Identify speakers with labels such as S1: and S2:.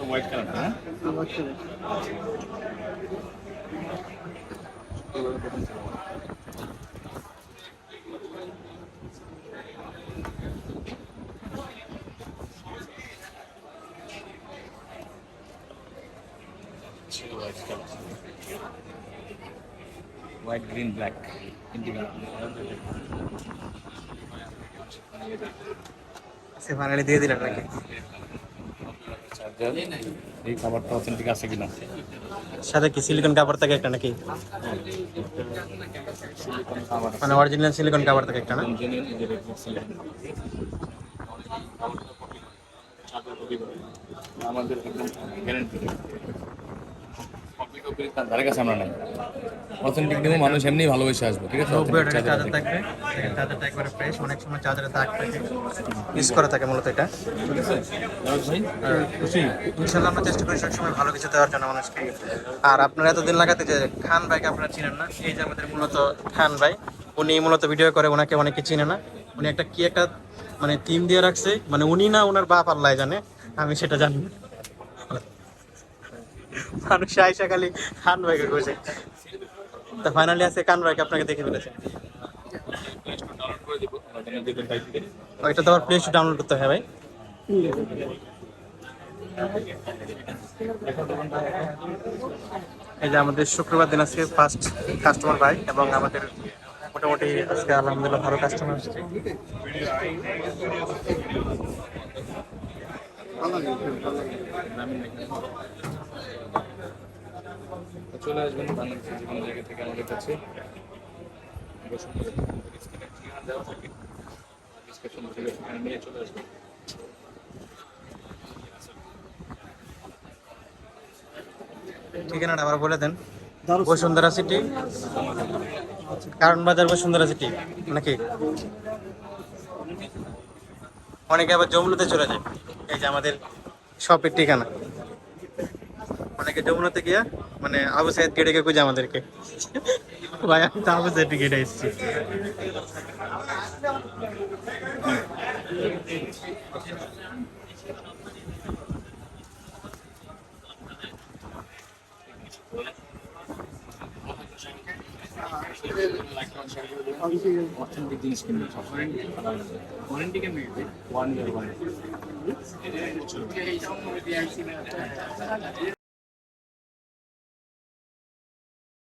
S1: White colour হ্যাঁ white green black তিনটি
S2: সে finally দিয়ে দিলেন নাকি?
S1: এই খাবারটা অথেন্টিক আছে কিনা?
S2: সাথে কি সিলিকন কাভার থাকে একটা নাকি? মানে অরিজিনাল সিলিকন কাভার থাকে একটা না?
S1: আমাদের একদম গ্যারেন্টি ধারে কাছে আমরা নাই অথেন্টিক মানুষ এমনি ভালোবেসে আসবে ঠিক আছে
S2: থাকবে একবারে ফ্রেশ অনেক সময় দাগ থাকে ইউজ করা থাকে মূলত এটা আমরা চেষ্টা করি সবসময় ভালো কিছু দেওয়ার জন্য মানুষকে আর আপনারা এতদিন লাগাতে যে খান ভাইকে আপনারা চিনেন না এই যে আমাদের মূলত খান ভাই উনি মূলত ভিডিও করে ওনাকে অনেকে চিনে না উনি একটা কি একটা মানে টিম দিয়ে রাখছে মানে উনি না ওনার বাপ আল্লাহ জানে আমি সেটা জানি। মানুষ আইসা খালি খান ভাইকে খুঁজে তা ফাইনালি আছে খান ভাইকে, আপনাকে দেখে ফেলেছে। ওইটা তো আবার প্লে স্টোর ডাউনলোড করতে হয় ভাই। এই যে আমাদের শুক্রবার দিন আজকে ফার্স্ট কাস্টমার ভাই এবং আমাদের মোটামুটি আজকে আলহামদুলিল্লাহ ভালো কাস্টমার আসছে।
S1: তো চলে আসবেন বাংলাদেশের যে কোনো জায়গা থেকে আমাদের কাছে। নিয়ে চলে আসবেন
S2: ঠিকানাটা আবার বলে দেন। বসুন্ধরা সিটি। কারণ বাজার বসুন্ধরা সিটি নাকি? অনেকে আবার জমলুতে চলে যায়। এই যে আমাদের শপের ঠিকানা। অনেকে যমুনাতে গিয়া মানে আবু সাইদ গেটে খুঁজে আমাদেরকে। ভাই আমি তো আবু সাইদ গেটে এসেছি।
S1: অথেন্টিক জিনিস কিনবেন ওয়ারেন্টি কেন ওয়ান ইয়ার ওয়ারেন্টি